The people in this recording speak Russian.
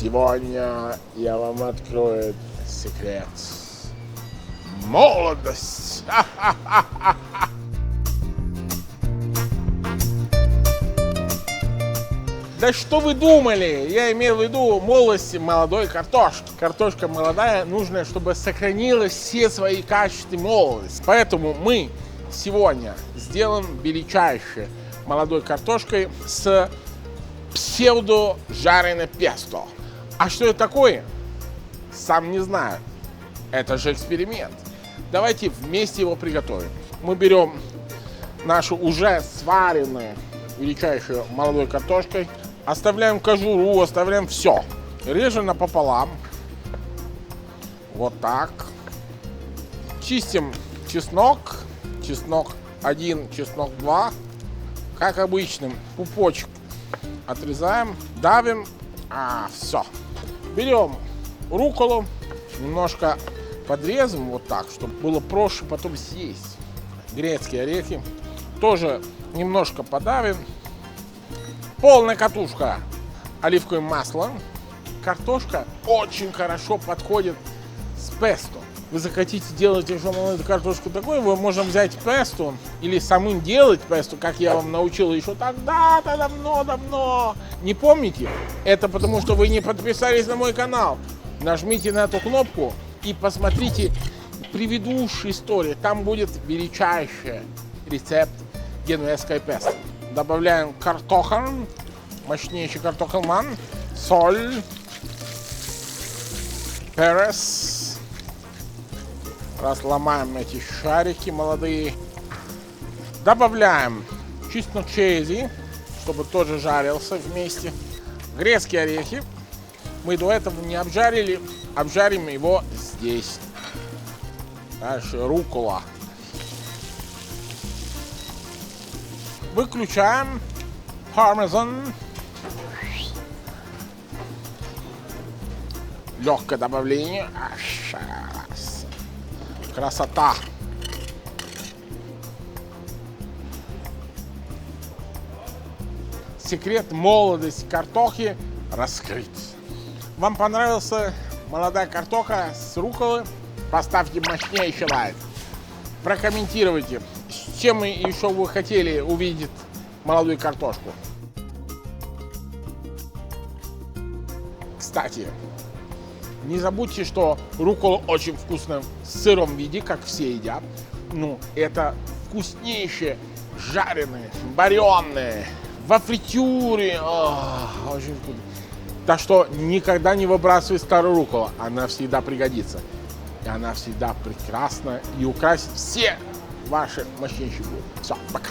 Сегодня я вам открою секрет. Молодость! Да что вы думали? Я имел в виду молодость молодой картошки. Картошка молодая, нужно, чтобы сохранила все свои качества молодости. Поэтому мы сегодня сделаем величайшей молодой картошкой с псевдо жареное песто. А что это такое? Сам не знаю. Это же эксперимент. Давайте вместе его приготовим. Мы берем нашу уже сваренную величайшую молодой картошкой, оставляем кожуру, оставляем все. Режем напополам. Вот так. Чистим чеснок. Чеснок 1, чеснок 2. Как обычным, пупочек отрезаем, давим. А, все. Берем руколу, немножко подрезаем вот так, чтобы было проще потом съесть. Грецкие орехи тоже немножко подавим. Полная катушка оливковым маслом. Картошка очень хорошо подходит с песто. Вы захотите делать молодую картошку такой, вы можем взять песто или самим делать песто, как я вам научил еще тогда-то давно-давно. Не помните? Это потому, что вы не подписались на мой канал. Нажмите на эту кнопку и посмотрите предыдущие истории. Там будет величайший рецепт генуэзской песто. Добавляем картохан, мощнейший картохелман, соль, перец. Разломаем эти шарики молодые. Добавляем чеснок чези, чтобы тоже жарился вместе. Грецкие орехи. Мы до этого не обжарили. Обжарим его здесь. Дальше рукола. Выключаем пармезан. Легкое добавление. Красота. Секрет молодости картохи раскрыт. Вам понравился молодая картоха с руколы? Поставьте мощнейший лайк. Прокомментируйте, с чем еще вы хотели увидеть молодую картошку. Кстати, не забудьте, что рукола очень вкусная в сыром виде, как все едят. Ну, это вкуснейшие, жареные, вареные, во фритюре. О, очень вкусно. Так что никогда не выбрасывай старую руколу, она всегда пригодится. И она всегда прекрасна и украсит все ваши мощнейшие блюда. Все, пока.